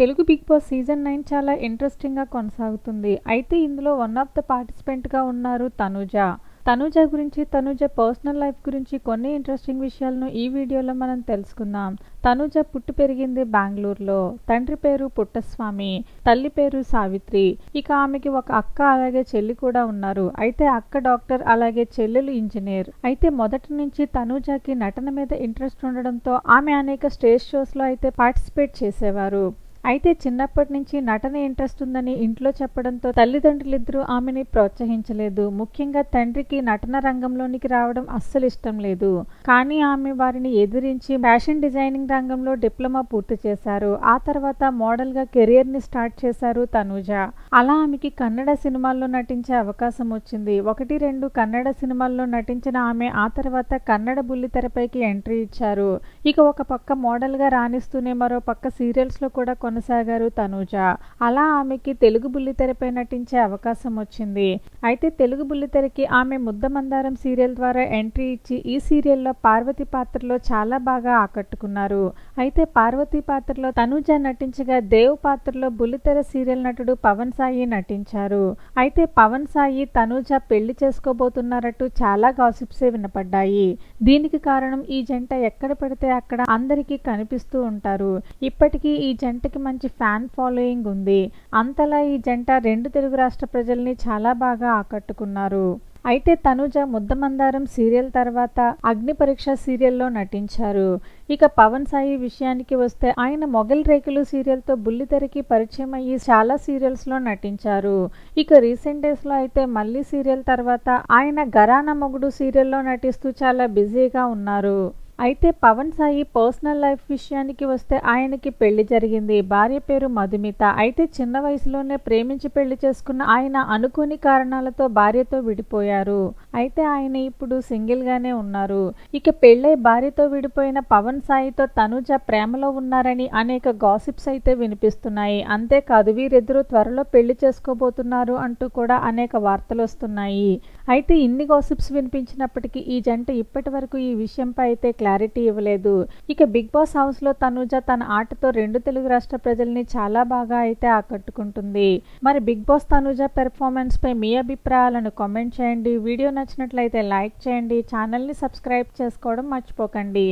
Telugu big boss season nine చాలా ఇంట్రెస్టింగ్గా కొనసాగుతుంది. అయితే ఇందులో వన్ ఆఫ్ ద పార్టిసిపెంట్గా ఉన్నారు తనుజ. తనుజ గురించి తనుజ పర్సనల్ లైఫ్ గురించి కొన్ని ఇంట్రెస్టింగ్ విషయాలను ఈ వీడియోలో మనం తెలుసుకుందాం. తనుజ పుట్టి పెరిగింది బెంగళూరులో. తండ్రి పేరు పుట్టస్వామి తల్లి పేరు సావిత్రి. ఇక ఆమెకి ఒక అక్క అలాగే చెల్లి కూడా ఉన్నారు. అయితే అక్క డాక్టర్ అలాగే చెల్లెలు ఇంజనీర్. అయితే మొదటి నుంచి తనుజకి నటన మీద ఇంట్రెస్ట్ ఉండడంతో ఆమె అనేక స్టేజ్ షోస్లో అయితే పార్టిసిపేట్ చేసేవారు. అయితే చిన్నప్పటి నుంచి నటన ఇంట్రెస్ట్ ఉందని ఇంట్లో చెప్పడంతో తల్లిదండ్రులిద్దరూ ఆమెని ప్రోత్సహించలేదు. ముఖ్యంగా తండ్రికి నటన రంగంలోనికి రావడం అస్సలు ఇష్టం లేదు. కానీ ఆమె వారిని ఎదిరించి ఫ్యాషన్ డిజైనింగ్ రంగంలో డిప్లొమా పూర్తి చేశారు. ఆ తర్వాత మోడల్గా కెరియర్ని స్టార్ట్ చేశారు తనూజ. అలా ఆమెకి కన్నడ సినిమాల్లో నటించే అవకాశం వచ్చింది. ఒకటి రెండు కన్నడ సినిమాల్లో నటించిన ఆమె ఆ తర్వాత కన్నడ బుల్లితెరపైకి ఎంట్రీ ఇచ్చారు. ఇక ఒక పక్క మోడల్గా రాణిస్తూనే మరో పక్క సీరియల్స్లో కూడా కొనసాగారు తనూజ. అలా ఆమెకి తెలుగు బుల్లితెరపై నటించే అవకాశం వచ్చింది. అయితే తెలుగు బుల్లితెరకి ఆమె ముద్దమందారం సీరియల్ ద్వారా ఎంట్రీ ఇచ్చి ఈ సీరియల్లో పార్వతి పాత్రలో చాలా బాగా ఆకట్టుకున్నారు. అయితే పార్వతి పాత్రలో తనూజ నటించగా దేవ్ పాత్రలో బుల్లితెర సీరియల్ నటుడు పవన్ సాయి నటించారు. అయితే పవన్ సాయి తనూజ పెళ్ళి చేసుకోబోతున్నారట్టు చాలా గాసిప్సే వినపడ్డాయి. దీనికి కారణం ఈ జంట ఎక్కడ పెడితే అక్కడ అందరికీ కనిపిస్తూ ఉంటారు. ఇప్పటికీ ఈ జంటకి మంచి ఫ్యాన్ ఫాలోయింగ్ ఉంది. అంతలా ఈ జంట రెండు తెలుగు రాష్ట్ర ప్రజల్ని చాలా బాగా ఆకట్టుకున్నారు. అయితే తనుజ ముద్దమందారం సీరియల్ తర్వాత అగ్ని పరీక్ష సీరియల్లో నటించారు. ఇక పవన్ సాయి విషయానికి వస్తే ఆయన మొగల్ రేకులు సీరియల్తో బుల్లితెరకి పరిచయం అయ్యి చాలా సీరియల్స్లో నటించారు. ఇక రీసెంట్ డేస్లో అయితే మళ్ళీ సీరియల్ తర్వాత ఆయన గరాన మొగుడు సీరియల్లో నటిస్తూ చాలా బిజీగా ఉన్నారు. అయితే పవన్ సాయి పర్సనల్ లైఫ్ విషయానికి వస్తే ఆయనకి పెళ్ళి జరిగింది. భార్య పేరు మధుమిత. అయితే చిన్న వయసులోనే ప్రేమించి పెళ్ళి చేసుకున్న ఆయన అనుకోని కారణాలతో భార్యతో విడిపోయారు. అయితే ఆయన ఇప్పుడు సింగిల్ గానే ఉన్నారు. ఇక పెళ్ళై భార్యతో విడిపోయిన పవన్ సాయితో తనుజ ప్రేమలో ఉన్నారని అనేక గాసిప్స్ అయితే వినిపిస్తున్నాయి. అంతేకాదు వీరిద్దరూ త్వరలో పెళ్ళి చేసుకోబోతున్నారు అంటూ కూడా అనేక వార్తలు వస్తున్నాయి. అయితే ఇన్ని గాసిప్స్ వినిపించినప్పటికీ ఈ జంట ఇప్పటి వరకు ఈ విషయంపై అయితే క్లారిటీ ఇవ్వలేదు. ఇక బిగ్ బాస్ హౌస్లో తన ఆటతో రెండు తెలుగు రాష్ట్ర ప్రజల్ని చాలా బాగా అయితే ఆకట్టుకుంటుంది. మరి బిగ్ బాస్ తనూజ పెర్ఫార్మెన్స్ పై మీ అభిప్రాయాలను కామెంట్ చేయండి. వీడియో నచ్చినట్లయితే లైక్ చేయండి. ఛానల్ని సబ్స్క్రైబ్ చేసుకోవడం మర్చిపోకండి.